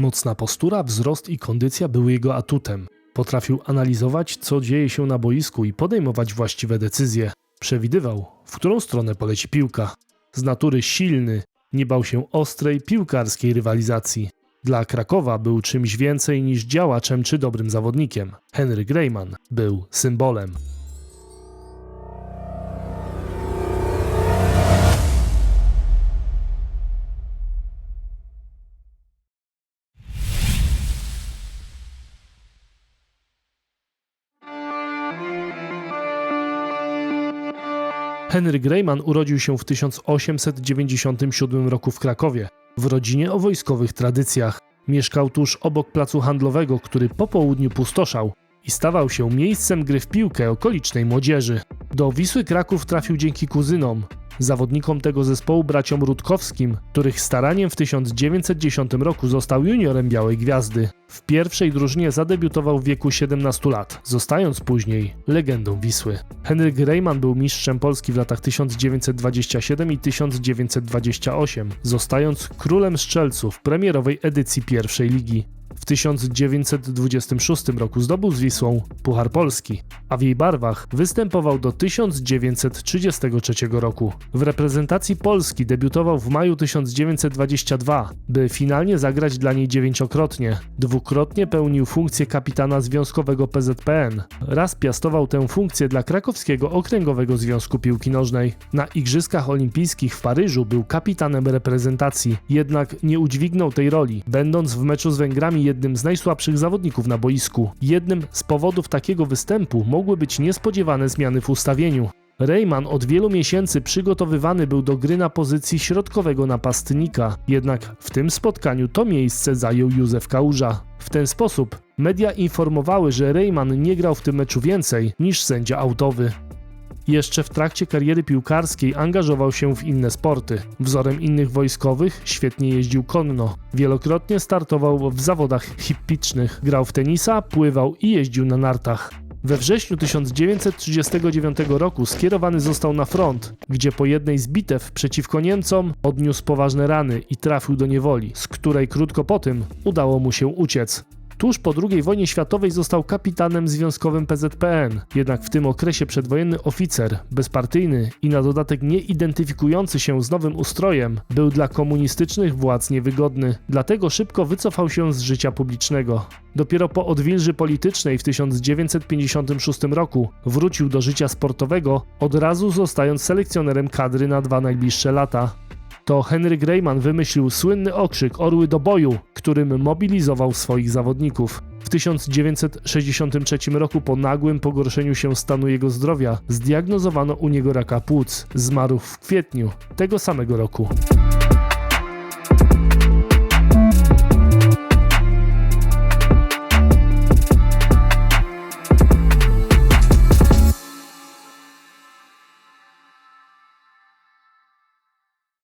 Mocna postura, wzrost i kondycja były jego atutem. Potrafił analizować, co dzieje się na boisku i podejmować właściwe decyzje. Przewidywał, w którą stronę poleci piłka. Z natury silny, nie bał się ostrej piłkarskiej rywalizacji. Dla Krakowa był czymś więcej niż działaczem czy dobrym zawodnikiem. Henry Greyman był symbolem. Henry Greyman urodził się w 1897 roku w Krakowie, w rodzinie o wojskowych tradycjach. Mieszkał tuż obok placu handlowego, który po południu pustoszał i stawał się miejscem gry w piłkę okolicznej młodzieży. Do Wisły Kraków trafił dzięki kuzynom, zawodnikom tego zespołu braciom Rutkowskim, których staraniem w 1910 roku został juniorem Białej Gwiazdy. W pierwszej drużynie zadebiutował w wieku 17 lat, zostając później legendą Wisły. Henryk Rejman był mistrzem Polski w latach 1927 i 1928, zostając królem strzelców premierowej edycji pierwszej ligi. W 1926 roku zdobył z Wisłą Puchar Polski, a w jej barwach występował do 1933 roku. W reprezentacji Polski debiutował w maju 1922, by finalnie zagrać dla niej dziewięciokrotnie. Dwukrotnie pełnił funkcję kapitana związkowego PZPN. Raz piastował tę funkcję dla Krakowskiego Okręgowego Związku Piłki Nożnej. Na Igrzyskach Olimpijskich w Paryżu był kapitanem reprezentacji, jednak nie udźwignął tej roli, będąc w meczu z Węgrami jednym z najsłabszych zawodników na boisku. Jednym z powodów takiego występu mogły być niespodziewane zmiany w ustawieniu. Reyman od wielu miesięcy przygotowywany był do gry na pozycji środkowego napastnika, jednak w tym spotkaniu to miejsce zajął Józef Kałuża. W ten sposób media informowały, że Reyman nie grał w tym meczu więcej niż sędzia autowy. Jeszcze w trakcie kariery piłkarskiej angażował się w inne sporty. Wzorem innych wojskowych świetnie jeździł konno. Wielokrotnie startował w zawodach hippicznych. Grał w tenisa, pływał i jeździł na nartach. We wrześniu 1939 roku skierowany został na front, gdzie po jednej z bitew przeciwko Niemcom odniósł poważne rany i trafił do niewoli, z której krótko po tym udało mu się uciec. Tuż po II wojnie światowej został kapitanem związkowym PZPN, jednak w tym okresie przedwojenny oficer, bezpartyjny i na dodatek nie identyfikujący się z nowym ustrojem, był dla komunistycznych władz niewygodny, dlatego szybko wycofał się z życia publicznego. Dopiero po odwilży politycznej w 1956 roku wrócił do życia sportowego, od razu zostając selekcjonerem kadry na dwa najbliższe lata. To Henry Greyman wymyślił słynny okrzyk Orły do boju, którym mobilizował swoich zawodników. W 1963 roku po nagłym pogorszeniu się stanu jego zdrowia zdiagnozowano u niego raka płuc. Zmarł w kwietniu tego samego roku.